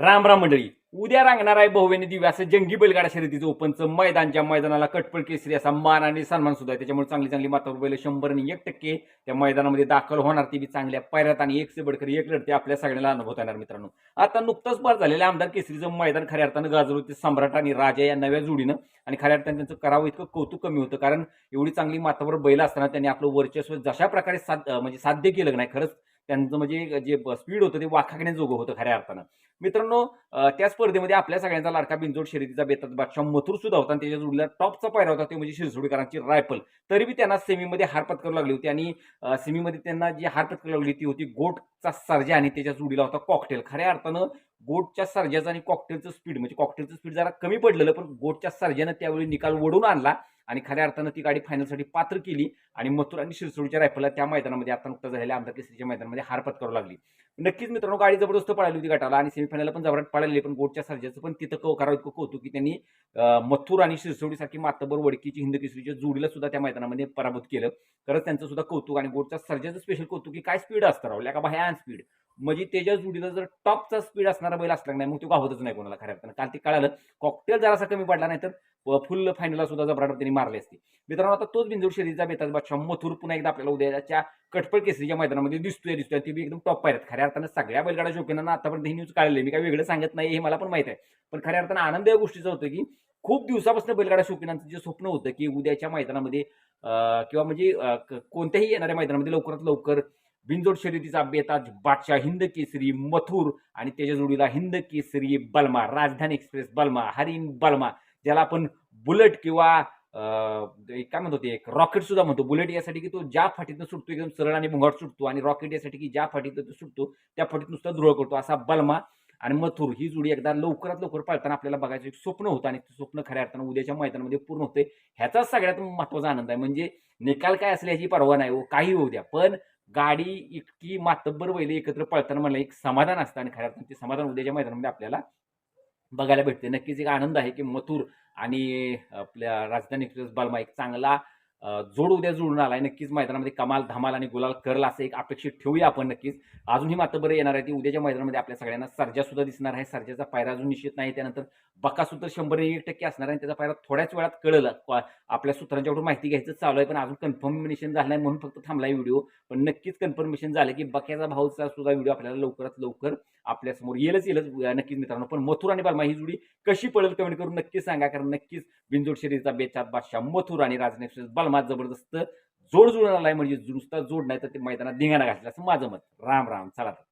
राम राम मंडळी. उद्या रांगणार आहे बहुवेने दिव्या असं जंगी बैलगाडा शर्यतीचं ओपनचं मैदान ज्या मैदानाला कटपट केसरी असा मान आणि सन्मान सुद्धा आहे. त्याच्यामुळे चांगली चांगली मातावर बैल शंभर आणि एक टक्के त्या मैदानामध्ये दाखल होणार. ती बी चांगल्या पायऱ्यात आणि एक से बडकर एक लढते आपल्या सगळ्यांना अनुभवता येणार मित्रांनो. आता नुकतंच पार झालेलं आमदार केसरीचं मैदान खऱ्या अर्थानं गाजर होते सम्राट आणि राजा या नव्या जोडीनं. आणि खऱ्या अर्थानं त्यांचं करावं इतकं कौतुक कमी होतं. कारण एवढी चांगली मातावर बैल असताना त्यांनी आपलं वर्चस्व जशा प्रकारे साध म्हणजे साध्य केलं नाही खरंच त्यांचं म्हणजे जे स्पीड होतं ते वाखाकण्याजोगं होतं खऱ्या अर्थानं. मित्रांनो त्या स्पर्धेमध्ये आपल्या सगळ्यांचा लाडका बिंजोड शर्यतीचा बेतात बादशाह मथुर सुद्धा होता आणि त्याच्या जोडीला टॉपचा पायरा होता ते म्हणजे शिरसोडीकरांची रायफल तरी बी त्यांना सेमीमध्ये हार पत्करू लागली होती आणि सेमीमध्ये त्यांना जी हार पत्करू लागली ती होती गोटचा सर्जा आणि त्याच्या जोडीला होता कॉकटेल खऱ्या अर्थानं गोटच्या सर्जाचं आणि कॉकटेलचं स्पीड म्हणजे कॉकटेलचं स्पीड जरा कमी पडलेलं पण गोटच्या सर्जानं त्यावेळी निकाल वडून आणला. आणि खऱ्या अर्थानं ती गाडी फायनलसाठी पात्र केली आणि मथुर आणि शिरसोडीच्या रायफलला त्या मैदानामध्ये आता नुकतं झालेल्या आमदार केसरीच्या मैदानामध्ये हार पत्करू लागली. नक्कीच मित्रांनो गाडी जबरदस्त पळाली होती गटाला आणि सेमीफायनलला पण जबरात पळालेली पण गोटच्या सर्जाचं पण तिथं क करावं इतकं कौतुक की त्यांनी मथुर आणि शिरसोडीसारखी मातबर वडकीची हिंद केसरीच्या जोडीला सुद्धा त्या मैदानामध्ये पराभूत केलं. खरंच त्यांचं सुद्धा कौतुक आणि गोटच्या सर्जाचं स्पेशल कौतुक की काय स्पीड असतं राहुल्या का भयान स्पीड म्हणजे त्याच्या जुडीला जर टॉपचा स्पीड असणारा बैल असला नाही मग तो गावतच नाही कोणाला खऱ्या अर्थानं. काल ते कळालं कॉकटेल जरासा कमी पडला नाही तर फुल फायनलला सुद्धा जबराट त्यांनी मारले असते. मित्रांनो आता तोच बिंदूर शरीरचा बेताज बादशाह मथुर पुन्हा एकदा आपल्याला उद्याच्या कटपळ केसरीच्या मैदानामध्ये दिसतोय दिसतोय. ती बी एकदम टॉप पाहिजेत खऱ्या अर्थानं सगळ्या बैलगाडा शौकीनांना आतापर्यंत ही न्यूज कळलेली मी काय वेगळं सांगत नाही हे मला पण माहीत आहे. पण खऱ्या अर्थानं आनंद या गोष्टीचं होतं की खूप दिवसापासून बैलगाडा शौकीनांचं जे स्वप्न होतं की उद्याच्या मैदानामध्ये किंवा म्हणजे क- कोणत्याही येणाऱ्या मैदानामध्ये लवकरात लवकर बिनजोड शर्यतीचा बेताज बादशाह हिंद केसरी मथुर आणि त्याच्या जोडीला हिंद केसरी बलमा राजधानी एक्सप्रेस बलमा हरिण बलमा ज्याला आपण बुलेट किंवा एक काय म्हणतो ते एक रॉकेट सुद्धा म्हणतो. बुलेट यासाठी की तो ज्या फाटीतनं सुटतो एकदम सरळ आणि भुंगाट सुटतो आणि रॉकेट यासाठी की ज्या फाटीतनं तो सुटतो त्या फाटीत नुसता धुळ करतो. असा बलमा आणि मथुर ही जोडी एकदा लवकरात लवकर पाळताना आपल्याला बघायचं एक स्वप्न होतं आणि ते स्वप्न खऱ्या अर्थानं उद्याच्या मैदानामध्ये पूर्ण होते ह्याचाच सगळ्यात महत्त्वाचा आनंद आहे. म्हणजे निकाल काय असल्याची पर्वा नाही हो काही होऊ द्या. पण गाडी इतकी मातब्बर बैल एकत्र पळताना मला एक समाधान असतं. आणि खऱ्या अर्थानं ते समाधान उद्याच्या मैदानामध्ये आपल्याला बघायला भेटते. नक्कीच एक आनंद आहे की मथुर आणि आपल्या राजधानी एक्सप्रेस बालमा एक चांगला जोड उद्या जुळून आलाय. नक्कीच मैदानामध्ये कमाल धमाल आणि गुलाल करल असं एक अपेक्षित ठेवूया आपण नक्कीच. अजूनही मात्र बरं येणार आहे ती उद्याच्या मैदानामध्ये आपल्या सगळ्यांना सर्जा सुद्धा दिसणार आहे. सर्जाचा पायरा अजून निश्चित नाही. त्यानंतर बका सूत्र शंभर एक टक्के असणार आहे आणि त्याचा पायरा थोड्याच वेळात कळलं. आपल्या सूत्रांच्याकडून माहिती घ्यायचं चालू आहे पण अजून कन्फर्मेशन झालं नाही म्हणून फक्त थांबलाय व्हिडिओ. पण नक्कीच कन्फर्मेशन झालं की बक्याचा भाऊचा सुद्धा व्हिडिओ आपल्याला लवकरात लवकर आपल्यासमोर येलच येईलच येईलच नक्कीच मित्रांनो पण मथुर आणि बालमा ही जुडी कशी पडेल कमेंट करून नक्कीच सांगा. कारण नक्कीच बिंजोड शरीरचा बेचात बादशाह मथुर आणि राजनेक्ष बालमा बलमात जबरदस्त जोड जुळून आलाय म्हणजे नुसता जोड नाही तर ते मैदानात धिंगाणा घातला असं माझं मत राम राम चला तर.